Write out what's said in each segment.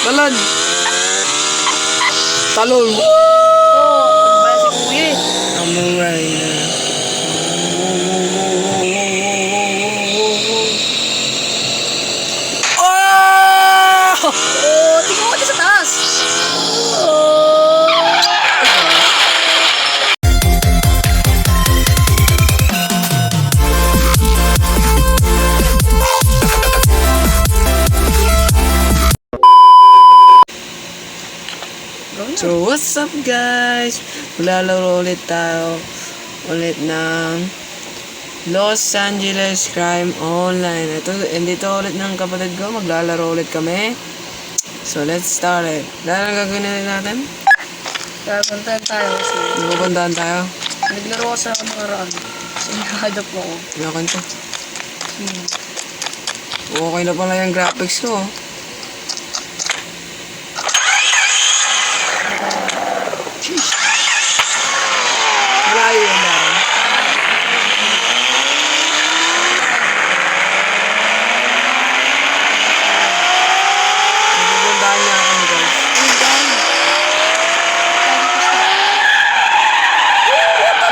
Talon. Talon. Oo, ano ba si kuya eh? What's up guys? Maglalaro ulit tayo ulit ng Los Angeles Crime Online. Ito, dito ulit ng kapatid ko. Maglalaro ulit kami. So, let's start it. Dahil ang gagawin ulit natin? Kapuntahan tayo kasi Pupuntahan tayo. naglaro ko sa nakaraan. Kasi nakahadap ako. Yakan to. Hmm. Okay na pala yung graphics ko. oh. Sheesh. Malayo yan dahil. Pupuntahan niya ako guys.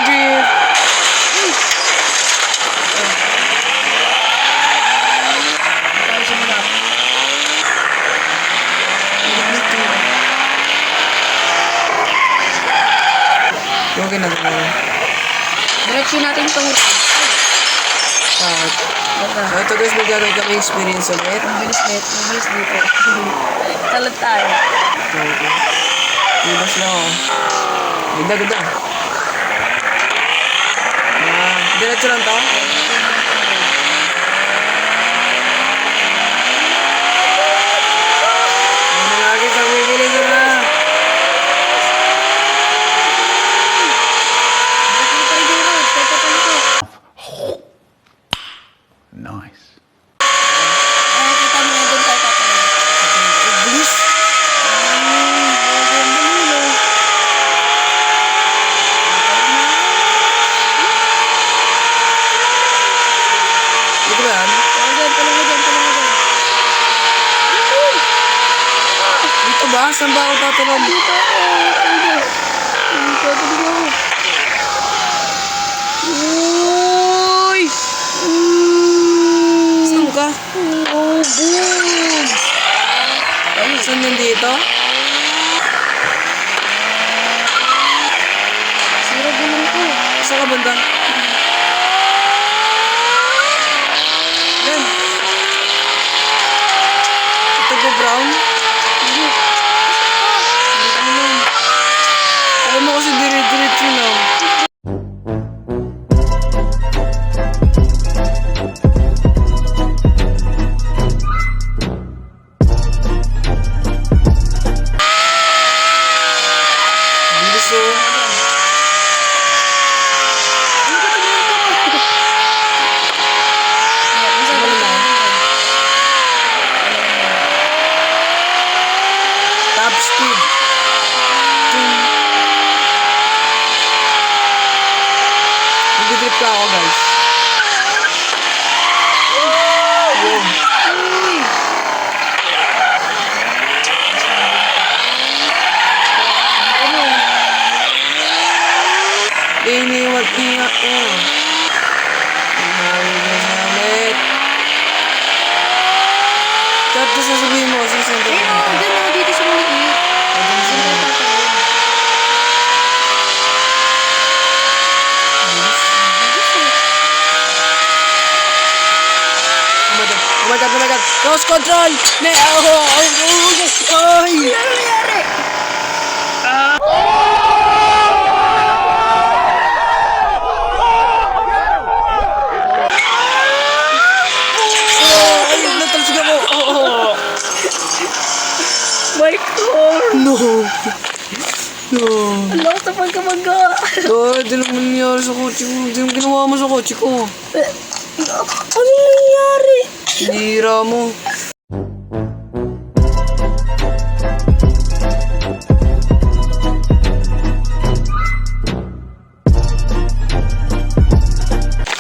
Jeep. Tayo sa mga. Okay na tayo. Diretso natin itong Baka. So ito guys, magkakaroon kami experience ulit. Ang bilis net, ang bilis dito. Talad tayo. Okay. Libas lang ako. Ganda, ganda. Ah, diretso lang to? Ano na lagi sa bibilis na? Diretso tayo dito. Teka tayo dito. Nice. Ah, kita mo na doon tayo tatanong. Ay, bilis. Dito ba yan? Talaga, talaga dyan, talaga dyan. Dito ba? Saan ba ako tatalon? Dito ako. Dito. Dito, dito. Uy! Saan ka? Oh, boom! Saan nandito? Sira gulong ko. Saan Close control! Ne, oh, oh, oh, oh, ay! Nangyari? Oh, ay. Oh, oh. My car! No. No. Ang lakas na pagkamaga. Oh, di naman nangyari sa kotse ko. Di naman ginawa mo sa kotse ko. Ano Nira mo.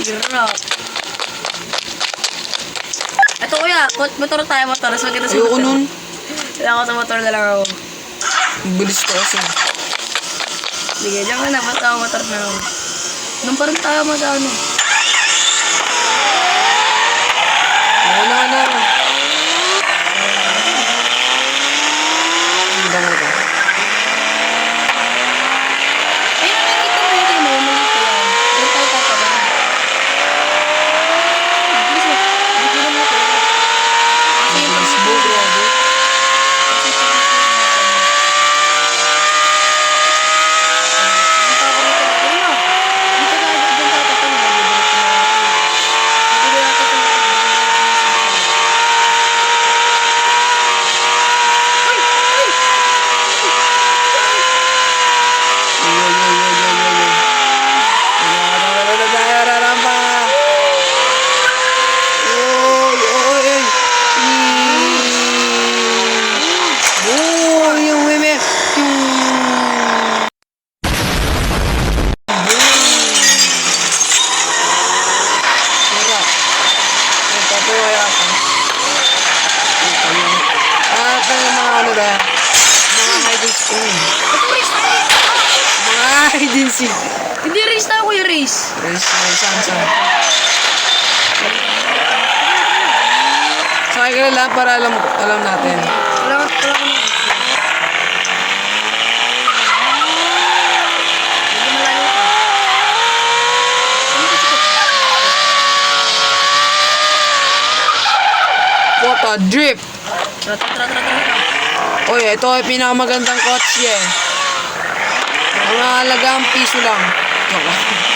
Hirap. Ito kuya, motor tayo motor. Mas maganda sa Ayoko motor. nun. Kailangan ko sa motor na lang ako. Ang Bilis ko kasi. Sige, diyan ka na. Ba't ako motor na ako? Nung parang tayo mas ano. siya, drip. Tara, tara, tara. Uy, ito ay pinakamagandang kotse. Eh. Ang halaga ang piso lang. Naku.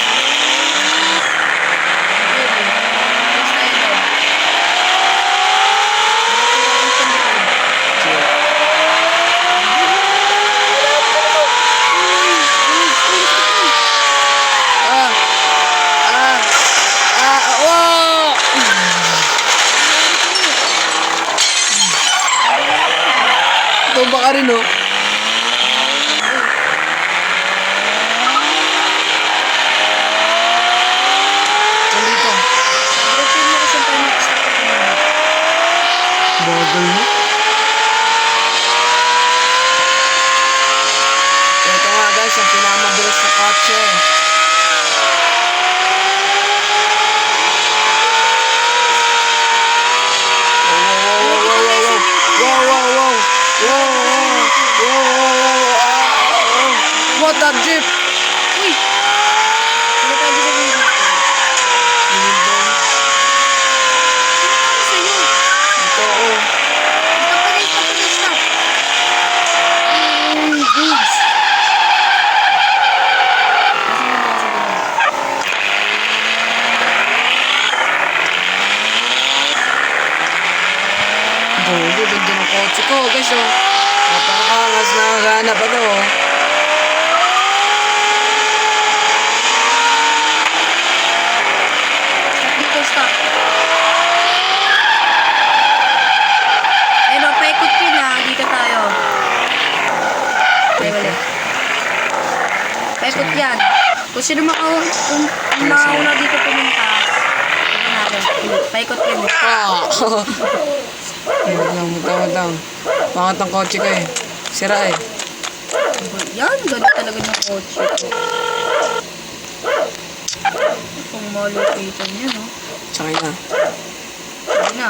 Tao rin, oh? ulit. Paikot yan. Kung sino makauna, kung makauna dito pumunta, paikot rin. Ah! Wait lang, wait lang, lang. Pangat ang kotse ka eh. Sira eh. Yan, ganun talaga ng kotse ko. Kung malupitan niya, no? Tsaka ah. na. Tsaka na.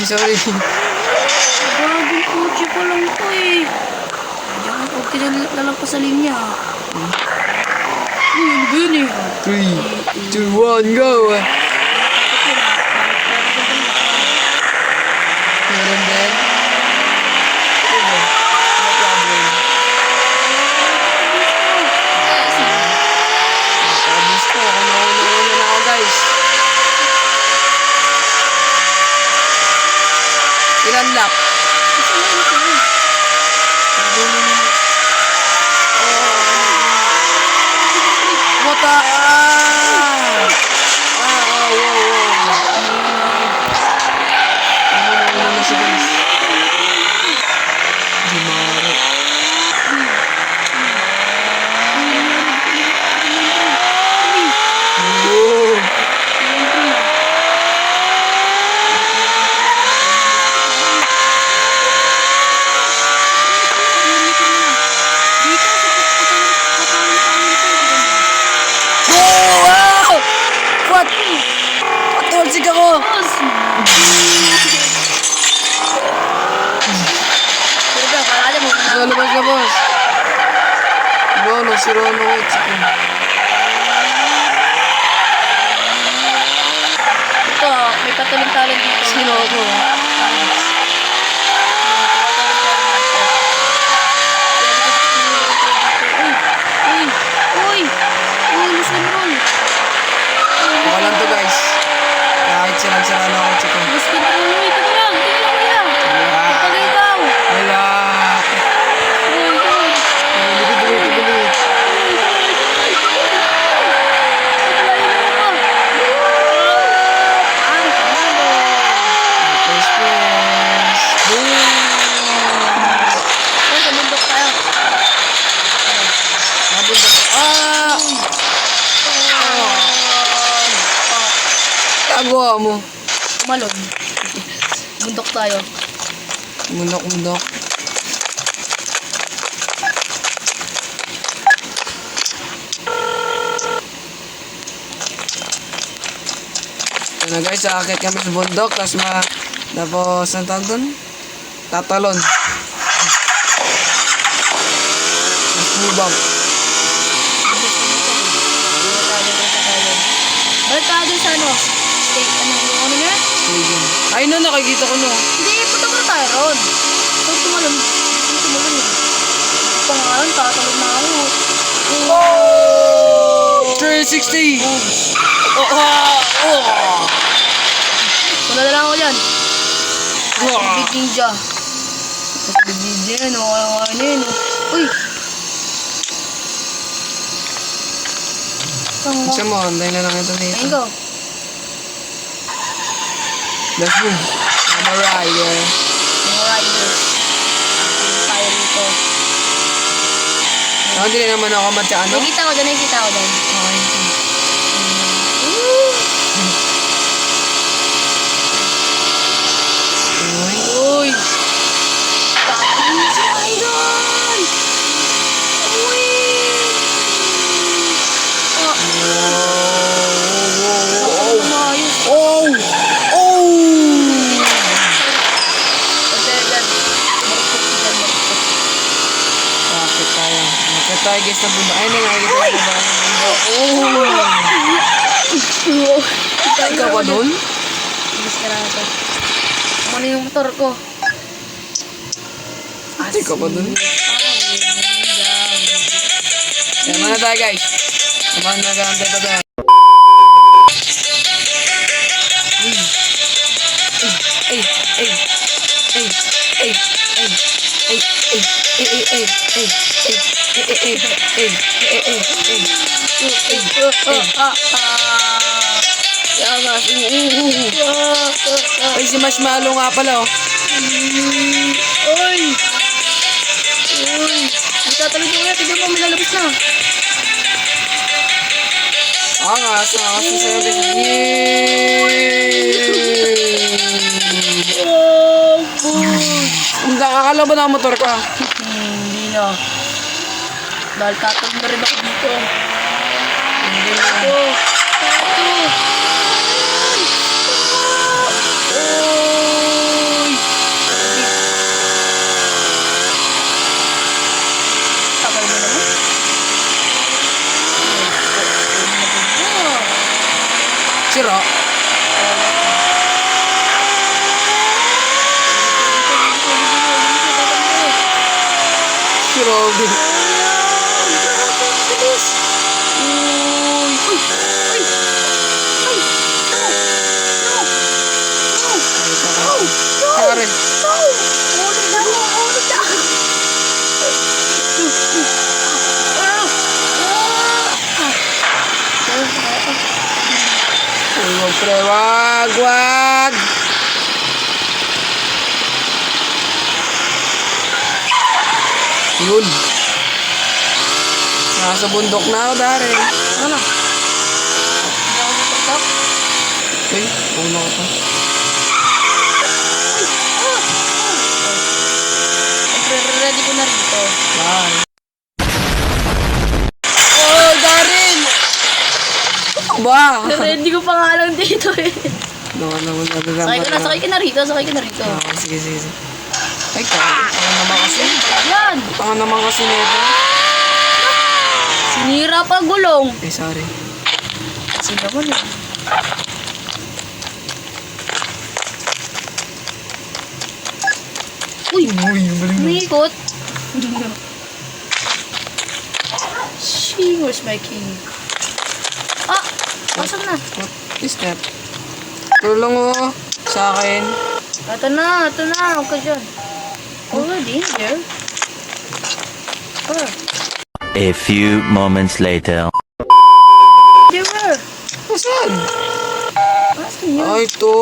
Sorry. Grabe yung kotse ko lang ko eh. Hindi ako pag kinalalampas sa linya. Hmm. Uy, ano yun ba 3, 2, 1, go! 他们打的是石头。Tagawa mo. Malon. Bundok tayo. Mundok, mundok. Ano guys, aakit kami sa bundok, tapos ma... Tapos, ang tawag doon? Tatalon. Tapos bubang. Balik tayo dun sa ano? State, ano, yung nga? Stadium. Ay, no, nakikita ko no. Hindi, punta mo na tayo ron. So, tumalon. Tumalon yun. Pangalan, tatalon na ako. Oh! 360! Oh, oh, oh. Wala na lang ako dyan. Oh. Big Ninja. Big Ninja yan, o ano ano yun. Uy! Isa mo, anday na lang ito Ayun dito. ko. Let's go. I'm a rider. Mga. Hindi tayo rito. Ako hindi naman ako matya ano. Nakikita ko dyan, nakikita ko dyan. Okay. nag-arges na bunda. Ay, nag-arges na bunda. Oh! Ikaw ba doon? Mas ka lang ito. Mano yung motor ko? As Ikaw ba doon? Samahan na tayo guys. Samahan na tayo. Ay, si Marshmallow nga pala, oh. Uy! Uy! Nagtatalo niyo kaya, tignan mo, may lalabas na. Ah, angas, angas, ang sayo din. Yay! Oh, boy! Ang nakakalaban ang motor ko, ah. Hindi na. Dahil tatalog na rin ako dito. Hindi na. Ito! Ito! Uy! Tagal mo naman. Sira. Si Robin. Karen. Uy, wag pre, wag, wag. Yun. Nasa bundok na ako, Darren. Ano? Uy, ulo ko. Ready ko na rito. Bye. Oh, Darren! Ba? Ready ko pa nga lang dito eh. Ano, ano, ano, ano, Sakay ka na, sakay ka na rito, sakay ka na rito. Ah, sige, sige, sige. Ay, tanga tanga naman kasi. Yan! Tanga naman kasi nito. Sinira pa gulong. Eh, sorry. Kasi naman eh. Uy! Uy, mo. Umiikot. She was my king. Ah! Asan na? What is that? Tulong mo sa akin. Ito na, ito na. Huwag ka dyan. Already in there. Where? A few moments later. Were. Saan? Asan yun? Ay, ito.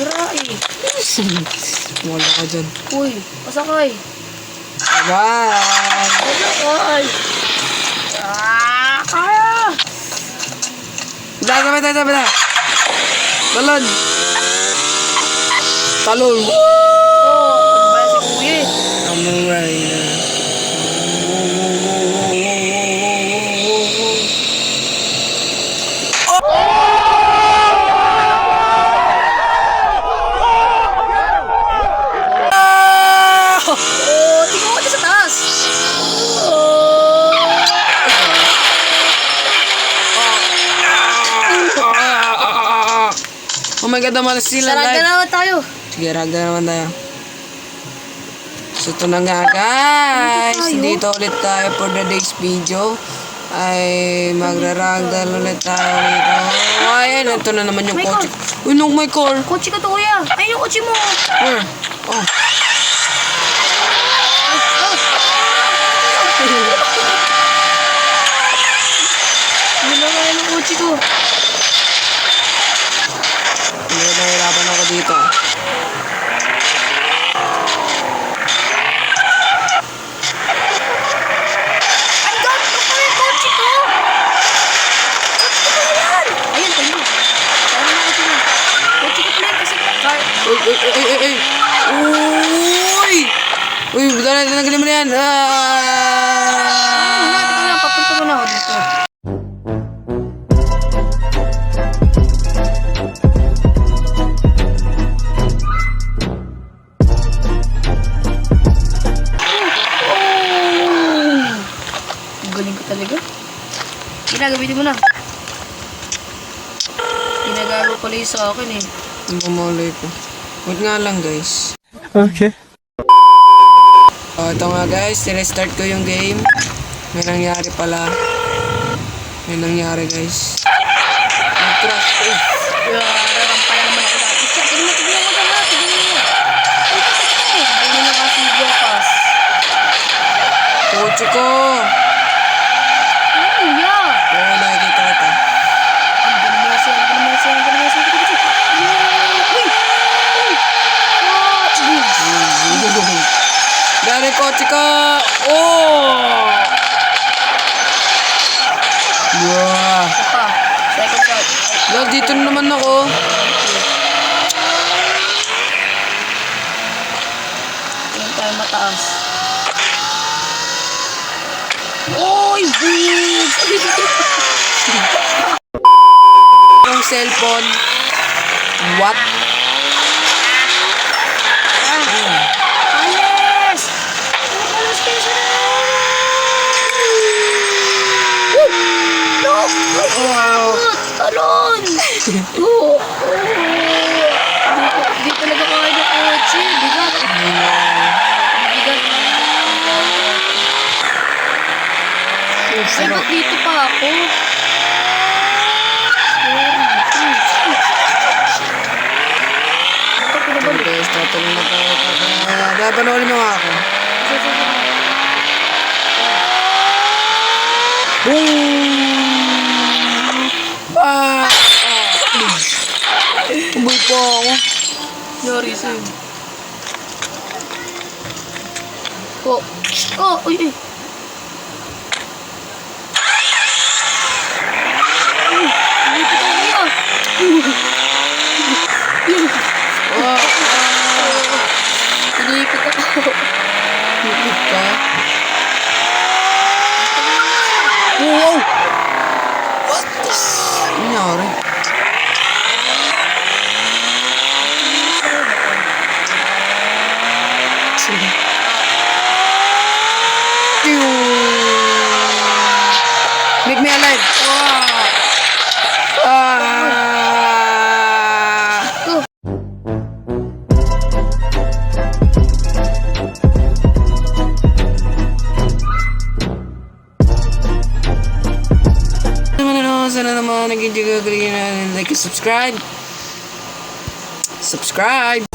Wala eh. Wala ka dyan. Uy, pasakay. Bye! Pasakay. Bala, bala, bala, bala. Balon. Talon. Oh, ba si kuya eh. Amuray na. Oh, tingnan mo dyan sa taas. Oh. Oh my god, naman sila na live. naman tayo. Sige, ragda naman tayo. So, ito na nga guys. Dito ulit tayo for the day's video. Ay, magraragdal ulit tayo rito. Ayan, ito na naman yung My kotse. Uy, no, my car. Kotse ka to kuya. Ayun yung kotse mo. Where? Oh. Ano na yung kotse ko? Hindi nahirapan ako dito. Ang gato ko yung kotse ko. Kotse ko yan. Ayun, ayun. Saan na kotse mo? Kotse ko pala yun kasi car. Uy, uy, uy, uy, uy. Uy! Uy, dala, tanggalin mo na yan. Sa akin eh. Ang mamalay ko. Wait nga lang, guys. Okay. Oh, ito nga, guys. Restart ko yung game. May nangyari pala. May nangyari, guys. Nag-crash ko. eh. Rarampala naman ako dati. Siya, tignan mo, tignan mo tignan mo. Tignan mo. Ano yan? Oo, nakikita kita. Ang galing mo siya, ang galing mo siya, ang galing mo siya, ang galing mo siya. Uy! Uy! Ah! Dari kotse ko! Oh! Pa. Second shot. Lord, dito na naman ako. Tingnan tayo mataas. Oy! Boom! Yung cellphone. What? Alas! Alas kayo sa No! Wow. Talon! Oo! Di talaga kaya ng kotse. Bigat. Bigat. Ay, ba't dito pa ako? Guys, tatanong na tayo. Panoorin mo ako. Boom! Ah! Uboy po ako. Yari sa'yo. Oh. Oh, uy, uy. Sige. Make me alive. Wow. Ah. Uh. Sana naman naging gagawin na like subscribe. Subscribe.